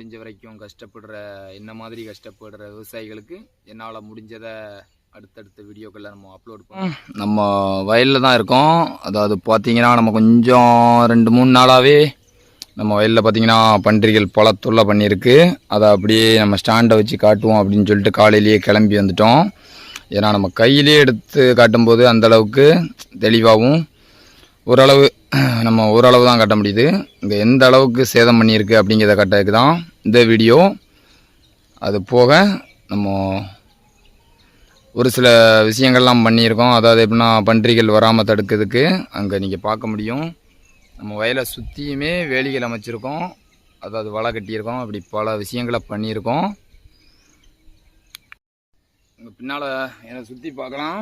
முடிஞ்ச வரைக்கும் கஷ்டப்படுற என்ன மாதிரி கஷ்டப்படுற விவசாயிகளுக்கு என்னால் முடிஞ்சதை அடுத்தடுத்த வீடியோக்களில் நம்ம அப்லோட் பண்ணோம் நம்ம வயலில் தான் இருக்கோம். அதாவது பார்த்தீங்கன்னா நம்ம கொஞ்சம் ரெண்டு மூணு நாளாகவே நம்ம வயலில் பார்த்தீங்கன்னா பன்றிகள் பல தொல்லை பண்ணியிருக்கு. அதை அப்படியே நம்ம ஸ்டாண்டை வச்சு காட்டுவோம் அப்படின்னு சொல்லிட்டு காலையிலேயே கிளம்பி வந்துட்டோம். ஏன்னா நம்ம கையிலே எடுத்து காட்டும்போது அந்த அளவுக்கு தெளிவாகவும் ஓரளவு நம்ம ஓரளவு தான் காட்ட முடியுது. இங்கே எந்த அளவுக்கு சேதம் பண்ணியிருக்கு அப்படிங்கிறத காட்டுறதுக்கு தான் இந்த வீடியோ அது போக நம்ம ஒரு சில விஷயங்கள்லாம் பண்ணியிருக்கோம். அதாவது எப்படின்னா பன்றிகள் வராமல் தடுக்கிறதுக்கு அங்கே நீங்கள் பார்க்க முடியும். நம்ம வயலை சுற்றியுமே வேலிகள் அமைச்சிருக்கோம். அதாவது வலை கட்டியிருக்கோம். அப்படி பல விஷயங்களை பண்ணியிருக்கோம். இங்கே பின்னால் என்னை சுற்றி பார்க்கலாம்.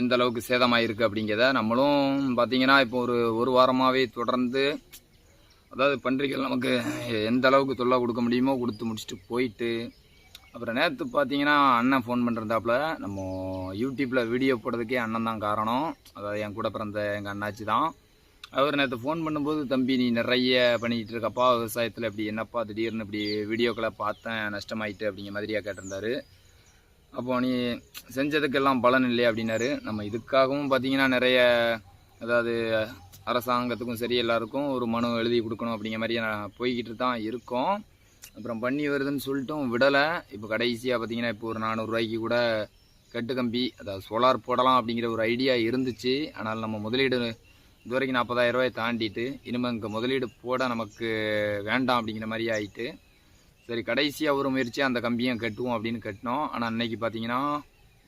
எந்த அளவுக்கு சேதமாயிருக்கு அப்படிங்கிறத நம்மளும் பார்த்தீங்கன்னா இப்போ ஒரு ஒரு வாரமாகவே தொடர்ந்து அதாவது பன்றிகள் நமக்கு எந்த அளவுக்கு தொல்லை கொடுக்க முடியுமோ கொடுத்து முடிச்சுட்டு போயிட்டு அப்புறம் நேற்று பார்த்தீங்கன்னா அண்ணன் ஃபோன் பண்ணிருந்தாப்புல நம்ம யூடியூப்பில் வீடியோ போடுறதுக்கே அண்ணன் தான் காரணம். அதாவது என் கூட பிறந்த எங்கள் அண்ணாச்சி தான். அவர் நேற்று ஃபோன் பண்ணும்போது தம்பி நீ நிறைய பண்ணிக்கிட்டு இருக்கப்பா விவசாயத்தில் இப்படி என்னப்பா திடீர்னு இப்படி வீடியோக்களை பார்த்தேன் நஷ்டமாயிட்டு அப்படிங்கிற மாதிரியாக கேட்டிருந்தாரு. அப்போ நீ செஞ்சதுக்கெல்லாம் பலன் இல்லை அப்படின்னாரு. நம்ம இதுக்காகவும் பார்த்தீங்கன்னா நிறைய அதாவது அரசாங்கத்துக்கும் சரி எல்லாருக்கும் ஒரு மனு எழுதி கொடுக்கணும் அப்படிங்கிற மாதிரி நான் போய்கிட்டு தான் இருக்கோம். அப்புறம் பண்ணி வருதுன்னு சொல்லிட்டும் விடலை. இப்போ கடைசியாக பார்த்தீங்கன்னா இப்போ ஒரு நானூறுரூவாய்க்கு கூட கட்டு கம்பி அதாவது சோலார் போடலாம் அப்படிங்கிற ஒரு ஐடியா இருந்துச்சு. ஆனால் நம்ம முதலீடு இது வரைக்கும் நாற்பதாயிரம் ரூபாயை தாண்டிட்டு இனிமேல் இங்கே முதலீடு போட நமக்கு வேண்டாம் அப்படிங்கிற மாதிரி ஆயிட்டு. சரி கடைசியாக ஒரு முயற்சியாக அந்த கம்பியும் கட்டுவோம் அப்படின்னு கட்டினோம். ஆனால் அன்னைக்கு பார்த்தீங்கன்னா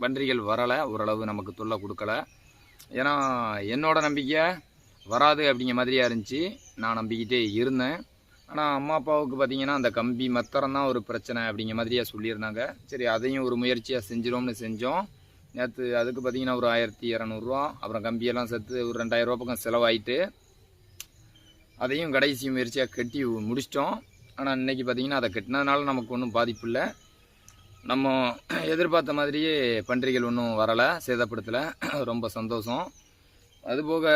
பன்றிகள் வரலை. ஓரளவு நமக்கு தொல்லை கொடுக்கல. ஏன்னா என்னோட நம்பிக்கை வராது அப்படிங்கிற மாதிரியா இருந்துச்சு. நான் நம்பிக்கிட்டே இருந்தேன். ஆனால் அம்மா அப்பாவுக்கு பார்த்தீங்கன்னா அந்த கம்பி மத்தரம் தான் ஒரு பிரச்சனை அப்படிங்கிற மாதிரியா சொல்லியிருந்தாங்க. சரி அதையும் ஒரு முயற்சியாக செஞ்சிரோம்னு செஞ்சோம். நேற்று அதுக்கு பார்த்தீங்கன்னா ஒரு ஆயிரத்தி இரநூறுவா அப்புறம் கம்பியெல்லாம் சேர்த்து ஒரு ரெண்டாயிரரூபா பக்கம் செலவாயிட்டு அதையும் கடைசி முயற்சியாக கட்டி முடிச்சிட்டோம். ஆனால் இன்னைக்கு பார்த்தீங்கன்னா அதை கட்டினதுனால நமக்கு ஒன்றும் பாதிப்பு இல்லை. நம்ம எதிர்பார்த்த மாதிரியே பன்றிகள் ஒன்றும் வரலை சேதப்படுத்தலை. ரொம்ப சந்தோஷம். அதுபோக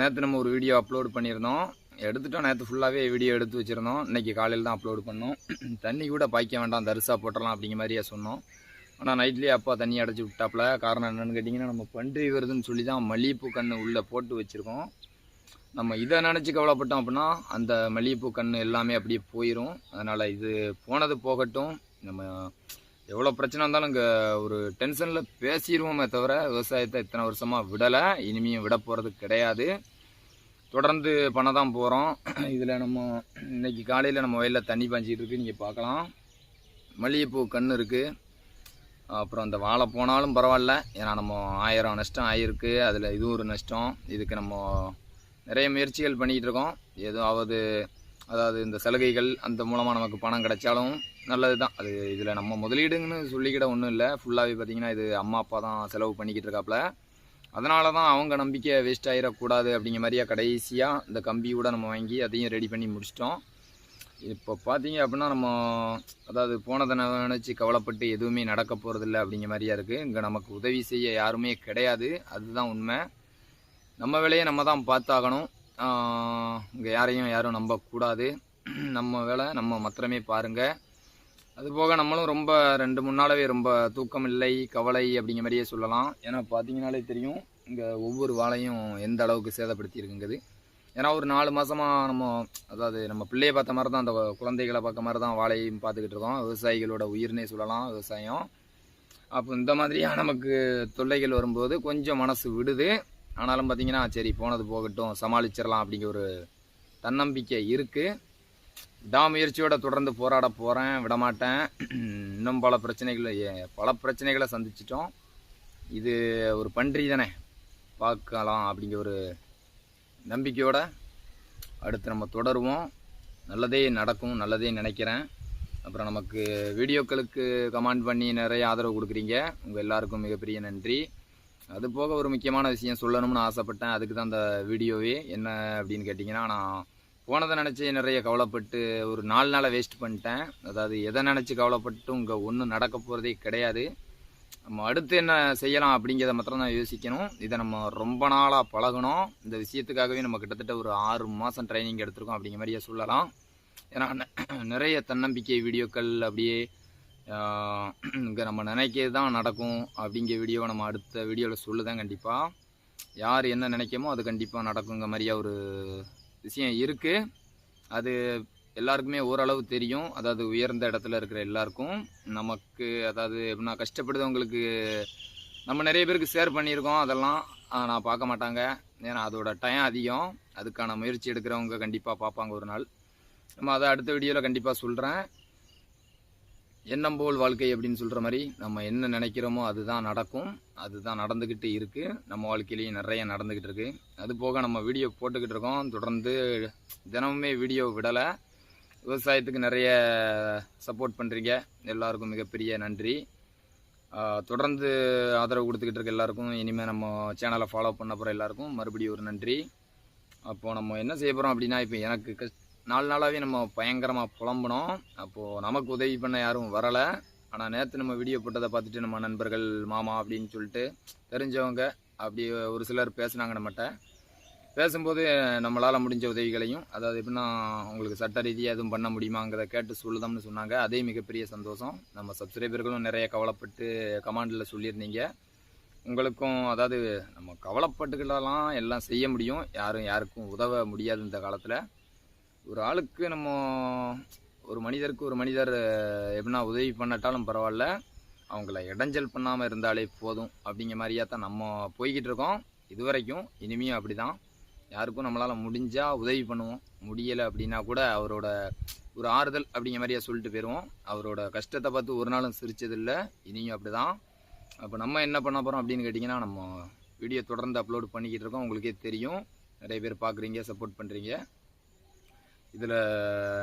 நேற்று நம்ம ஒரு வீடியோ அப்லோடு பண்ணியிருந்தோம். எடுத்துட்டோம். நேற்று ஃபுல்லாகவே வீடியோ எடுத்து வச்சுருந்தோம். இன்றைக்கி காலையில் தான் அப்லோட் பண்ணோம். தண்ணி கூட பாய்க்க வேண்டாம். தரிசாக போட்டலாம் அப்படிங்கிற மாதிரியே சொன்னோம். ஆனால் நைட்லேயே அப்பா தண்ணி அடைச்சி விட்டாப்புல காரணம் என்னென்னு கேட்டிங்கன்னா நம்ம பன்றி வருதுன்னு சொல்லி தான் மல்லிகைப்பூ கன்று உள்ளே போட்டு வச்சுருக்கோம். நம்ம இதை நினச்சி கவலைப்பட்டோம் அப்படின்னா அந்த மல்லிகைப்பூ கன்று எல்லாமே அப்படியே போயிடும் அதனால் இது போனது போகட்டும். நம்ம எவ்வளோ பிரச்சனை இருந்தாலும் இங்கே ஒரு டென்ஷனில் பேசிடுவோமே தவிர விவசாயத்தை இத்தனை வருஷமாக விடலை. இனிமையும் விட போகிறது கிடையாது. தொடர்ந்து பண்ண தான் போகிறோம் இதில் நம்ம இன்னைக்கு காலையில் நம்ம வயலில் தண்ணி பாய்ஞ்சிக்கிட்டு இருக்கு. நீங்கள் பார்க்கலாம். மல்லிகைப்பூ கன்று இருக்குது அப்புறம் அந்த வாழை போனாலும் பரவாயில்ல. ஏன்னா நம்ம ஆயிரம் நஷ்டம் ஆகிருக்கு அதில் இதுவும் ஒரு நஷ்டம். இதுக்கு நம்ம நிறைய முயற்சிகள் பண்ணிக்கிட்டு இருக்கோம். ஏதாவது அதாவது இந்த சலுகைகள் அந்த மூலமாக நமக்கு பணம் கிடைச்சாலும் நல்லது தான் அது இதில் நம்ம முதலீடுங்கன்னு சொல்லிக்கிட ஒன்றும் இல்லை. ஃபுல்லாகவே பார்த்தீங்கன்னா இது அம்மா அப்பா தான் செலவு பண்ணிக்கிட்டு இருக்காப்புல அதனால தான் அவங்க நம்பிக்கை வேஸ்ட் ஆகிடக்கூடாது அப்படிங்கிற மாதிரியா கடைசியாக இந்த கம்பியோட நம்ம வாங்கி அதையும் ரெடி பண்ணி முடிச்சிட்டோம். இப்போ பார்த்தீங்க அப்படின்னா நம்ம அதாவது போனதை நினச்சி கவலைப்பட்டு எதுவுமே நடக்க போகிறதில்ல அப்படிங்கிற மாதிரியா இருக்குது இங்கே நமக்கு உதவி செய்ய யாருமே கிடையாது. அதுதான் உண்மை. நம்ம வேலையை நம்ம தான் பார்த்தாகணும். இங்கே யாரையும் யாரும் நம்பக்கூடாது. நம்ம வேலை நம்ம மாத்திரமே பாருங்கள் அதுபோக நம்மளும் ரொம்ப ரெண்டு மூணு நாளாகவே ரொம்ப தூக்கம் இல்லை கவலை அப்படிங்கிற மாதிரியே சொல்லலாம். ஏன்னா பார்த்தீங்கனாலே தெரியும் இங்கே ஒவ்வொரு வாழையும் எந்த அளவுக்கு சேதப்படுத்தியிருக்குங்கிறது. ஏன்னா ஒரு நாலு மாதமாக நம்ம அதாவது நம்ம பிள்ளையை பார்த்த மாதிரி தான் அந்த குழந்தைகளை பார்க்க மாதிரி தான் வாழையும் பார்த்துக்கிட்டு இருக்கோம். விவசாயிகளோட உயிர்னே சொல்லலாம் விவசாயம். அப்போ இந்த மாதிரியாக நமக்கு தொல்லைகள் வரும்போது கொஞ்சம் மனசு விடுது. ஆனாலும் பார்த்தீங்கன்னா சரி போனது போகட்டும் சமாளிச்சிடலாம் அப்படிங்கிற ஒரு தன்னம்பிக்கை இருக்குது விடாமுயற்சியோடு தொடர்ந்து போராட போகிறேன் விடமாட்டேன். இன்னும் பல பிரச்சனைகளை பல பிரச்சனைகளை சந்திச்சிட்டோம். இது ஒரு பன்றி தானே பார்க்கலாம் அப்படிங்கிற ஒரு நம்பிக்கையோட அடுத்து நம்ம தொடருவோம். நல்லதே நடக்கும் நல்லதே நினைக்கிறேன். அப்புறம் நமக்கு வீடியோக்களுக்கு கமெண்ட் பண்ணி நிறைய ஆதரவு கொடுக்குறீங்க. உங்கள் எல்லாருக்கும் மிகப்பெரிய நன்றி. அது போக ஒரு முக்கியமான விஷயம் சொல்லணும்னு ஆசைப்பட்டேன். அதுக்கு தான் அந்த வீடியோவே. என்ன அப்படின்னு கேட்டிங்கன்னா நான் போனதை நினச்சி நிறைய கவலைப்பட்டு ஒரு நாலு நாளை வேஸ்ட் பண்ணிட்டேன். அதாவது எதை நினச்சி கவலைப்பட்டும் இங்கே ஒன்றும் நடக்க போகிறதே கிடையாது. நம்ம அடுத்து என்ன செய்யலாம் அப்படிங்கிறத மாத்திரம் தான் யோசிக்கணும். இதை நம்ம ரொம்ப நாளாக பழகணும். இந்த விஷயத்துக்காகவே நம்ம கிட்டத்தட்ட ஒரு ஆறு மாதம் ட்ரைனிங் எடுத்திருக்கோம் அப்படிங்கிற மாதிரியே சொல்லலாம். ஏன்னா நிறைய தன்னம்பிக்கை வீடியோக்கள் அப்படியே நம்ம நினைக்கிறது தான் நடக்கும் அப்படிங்கிற வீடியோவை நம்ம அடுத்த வீடியோவில் சொல்லுதான் கண்டிப்பாக யார் என்ன நினைக்கமோ அது கண்டிப்பாக நடக்குங்க மாதிரியா ஒரு விஷயம் இருக்குது அது எல்லாருக்குமே ஓரளவு தெரியும். அதாவது உயர்ந்த இடத்துல இருக்கிற எல்லாருக்கும். நமக்கு அதாவது எப்படின்னா கஷ்டப்படுதவங்களுக்கு நம்ம நிறைய பேருக்கு ஷேர் பண்ணியிருக்கோம் அதெல்லாம். நான் பார்க்க மாட்டாங்க. ஏன்னா அதோட டைம் அதிகம். அதுக்கான முயற்சி எடுக்கிறவங்க கண்டிப்பாக பார்ப்பாங்க ஒரு நாள். நம்ம அதை அடுத்த வீடியோவில் கண்டிப்பாக சொல்கிறேன் எண்ணம் போல் வாழ்க்கை அப்படின்னு சொல்கிற மாதிரி நம்ம என்ன நினைக்கிறோமோ அதுதான் நடக்கும். அதுதான் நடந்துக்கிட்டு இருக்குது நம்ம வாழ்க்கையிலையும் நிறைய நடந்துக்கிட்டு இருக்குது அது போக நம்ம வீடியோ போட்டுக்கிட்டு இருக்கோம். தொடர்ந்து தினமுமே வீடியோ விடலை. விவசாயத்துக்கு நிறைய சப்போர்ட் பண்ணுறீங்க எல்லாருக்கும் மிகப்பெரிய நன்றி. தொடர்ந்து ஆதரவு கொடுத்துக்கிட்டு இருக்க எல்லாருக்கும் இனிமேல் நம்ம சேனலை ஃபாலோ பண்ண போகிற எல்லாருக்கும் மறுபடியும் ஒரு நன்றி. அப்போது நம்ம என்ன செய்ய போகிறோம் அப்படின்னா இப்போ எனக்கு கஷ்ட நாலு நாளாகவே நம்ம பயங்கரமாக புலம்புனோம். அப்போது நமக்கு உதவி பண்ண யாரும் வரலை. ஆனால் நேற்று நம்ம வீடியோ போட்டதை பார்த்துட்டு நம்ம நண்பர்கள் மாமா அப்படின்னு சொல்லிட்டு தெரிஞ்சவங்க அப்படி ஒரு சிலர் பேசுனாங்க நம்மகிட்ட. பேசும்போது நம்மளால் முடிஞ்ச உதவிகளையும் அதாவது எப்படின்னா உங்களுக்கு சட்ட ரீதியாக எதுவும் பண்ண முடியுமாங்கிறத கேட்டு சொல்லுதோம்னு சொன்னாங்க. அதே மிகப்பெரிய சந்தோஷம். நம்ம சப்ஸ்கிரைபர்களும் நிறைய கவலைப்பட்டு கமாண்டில் சொல்லியிருந்தீங்க. உங்களுக்கும் அதாவது நம்ம கவலைப்பட்டுக்கிட்டலாம் எல்லாம் செய்ய முடியும். யாரும் யாருக்கும் உதவ முடியாது இந்த காலத்தில். ஒரு ஆளுக்கு நம்ம ஒரு மனிதருக்கு ஒரு மனிதர் எப்படின்னா உதவி பண்ணட்டாலும் பரவாயில்ல. அவங்கள இடைஞ்சல் பண்ணாமல் இருந்தாலே போதும் அப்படிங்கிற மாதிரியா தான் நம்ம போய்கிட்டு இருக்கோம். இதுவரைக்கும் இனிமையும் அப்படி தான் யாருக்கும் நம்மளால் முடிஞ்சால் உதவி பண்ணுவோம். முடியலை அப்படின்னா கூட அவரோட ஒரு ஆறுதல் அப்படிங்கிற மாதிரியா சொல்லிட்டு போயிடுவோம் அவரோட கஷ்டத்தை பார்த்து ஒரு நாளும் சிரிச்சதில்லை. இனியும் அப்படி தான் அப்போ நம்ம என்ன பண்ண போகிறோம் அப்படின்னு கேட்டிங்கன்னா நம்ம வீடியோ தொடர்ந்து அப்லோட் பண்ணிக்கிட்டு இருக்கோம். உங்களுக்கே தெரியும். நிறைய பேர் பார்க்குறீங்க சப்போர்ட் பண்ணுறீங்க இதில்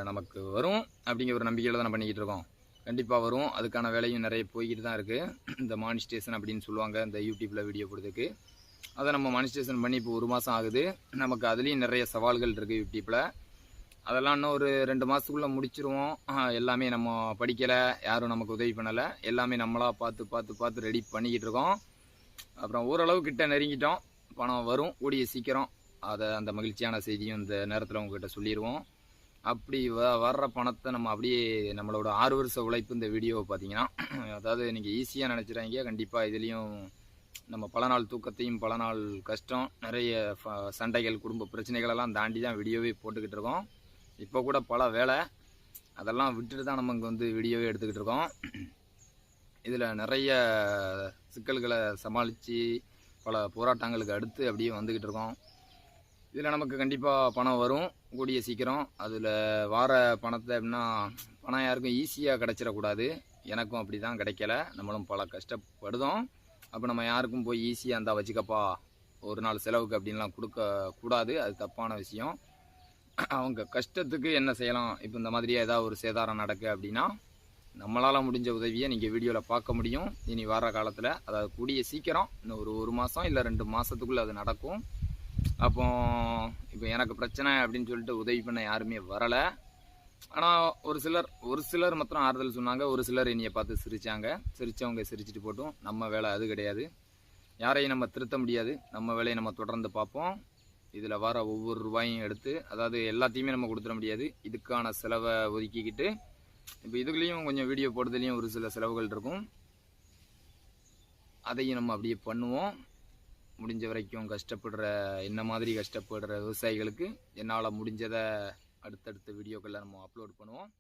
நமக்கு வரும் அப்படிங்கிற ஒரு நம்பிக்கையில் தான் பண்ணிக்கிட்டு இருக்கோம். கண்டிப்பாக வரும். அதுக்கான வேலையும் நிறைய போய்கிட்டு தான் இருக்குது இந்த மானிஸ்டேஷன் அப்படின்னு சொல்லுவாங்க இந்த யூடியூப்பில் வீடியோ போடுறதுக்கு அதை நம்ம மானிஸ்டேஷன் பண்ணி இப்போ ஒரு மாதம் ஆகுது. நமக்கு அதுலேயும் நிறைய சவால்கள் இருக்குது யூடியூப்பில் அதெல்லாம் இன்னும் ஒரு ரெண்டு மாதத்துக்குள்ளே முடிச்சிருவோம். எல்லாமே நம்ம படிக்கலை யாரும் நமக்கு உதவி பண்ணலை. எல்லாமே நம்மளாக பார்த்து பார்த்து பார்த்து ரெடி பண்ணிக்கிட்டு இருக்கோம். அப்புறம் ஓரளவு கிட்ட நெருங்கிட்டோம். பணம் வரும் கூடிய சீக்கிரம். அதை அந்த மகிழ்ச்சியான செய்தியும் இந்த நேரத்தில் உங்ககிட்ட சொல்லிடுவோம் அப்படி வ வர்ற பணத்தை நம்ம அப்படியே நம்மளோட ஆறு வருஷ உழைப்பு இந்த வீடியோவை பார்த்தீங்கன்னா அதாவது நீங்கள் ஈஸியாக நினச்சிடாங்க கண்டிப்பாக இதுலேயும் நம்ம பல நாள் தூக்கத்தையும் பல நாள் கஷ்டம் நிறைய ஃப- சண்டைகள் குடும்ப பிரச்சனைகளெல்லாம் தாண்டி தான் வீடியோவே போட்டுக்கிட்டு இருக்கோம். இப்போ கூட பல வேலை அதெல்லாம் விட்டுட்டு தான் நம்ம இங்கே வந்து வீடியோவே எடுத்துக்கிட்டு இருக்கோம். இதில் நிறைய சிக்கல்களை சமாளித்து பல போராட்டங்களுக்கு அடுத்து அப்படியே வந்துக்கிட்டு இருக்கோம். இதில் நமக்கு கண்டிப்பாக பணம் வரும் கூடிய சீக்கிரம். அதில் வார பணத்தை எப்படின்னா பணம் யாருக்கும் ஈஸியாக கிடச்சிடக்கூடாது. எனக்கும் அப்படி தான் கிடைக்கல. நம்மளும் பல கஷ்டப்படுதோம். அப்போ நம்ம யாருக்கும் போய் ஈஸியாக இருந்தால் வச்சுக்கப்பா ஒரு நாள் செலவுக்கு அப்படின்லாம் கொடுக்கக்கூடாது அது தப்பான விஷயம். அவங்க கஷ்டத்துக்கு என்ன செய்யலாம்? இப்போ இந்த மாதிரி ஏதாவது ஒரு சேதாரம் நடக்கு அப்படின்னா நம்மளால் முடிஞ்ச உதவியை நீங்கள் வீடியோவில் பார்க்க முடியும். இனி வர காலத்தில் அதாவது கூடிய சீக்கிரம் இன்னும் ஒரு ஒரு மாதம் இல்லை ரெண்டு மாதத்துக்குள்ளே அது நடக்கும். அப்போ இப்போ எனக்கு பிரச்சனை அப்படின்னு சொல்லிட்டு உதவி பண்ண யாருமே வரலை. ஆனால் ஒரு சிலர் ஒரு சிலர் மாத்திரம் ஆறுதல் சொன்னாங்க. ஒரு சிலர் என்னையை பார்த்து சிரித்தாங்க சிரித்தவங்க சிரிச்சிட்டு போட்டும். நம்ம வேலை அது கிடையாது. யாரையும் நம்ம திருத்த முடியாது. நம்ம வேலையை நம்ம தொடர்ந்து பார்ப்போம். இதில் வர ஒவ்வொரு ரூபாயும் எடுத்து அதாவது எல்லாத்தையுமே நம்ம கொடுத்துட முடியாது. இதுக்கான செலவை ஒதுக்கிக்கிட்டு இப்போ இதுலேயும் கொஞ்சம் வீடியோ போடுறதுலேயும் ஒரு சில செலவுகள் இருக்கும். அதையும் நம்ம அப்படியே பண்ணுவோம். முடிஞ்ச வரைக்கும் கஷ்டப்படுற என்ன மாதிரி கஷ்டப்படுற விவசாயிகளுக்கு என்னால் முடிஞ்சதை அடுத்தடுத்த வீடியோக்களில் நம்ம அப்லோட் பண்ணுவோம்.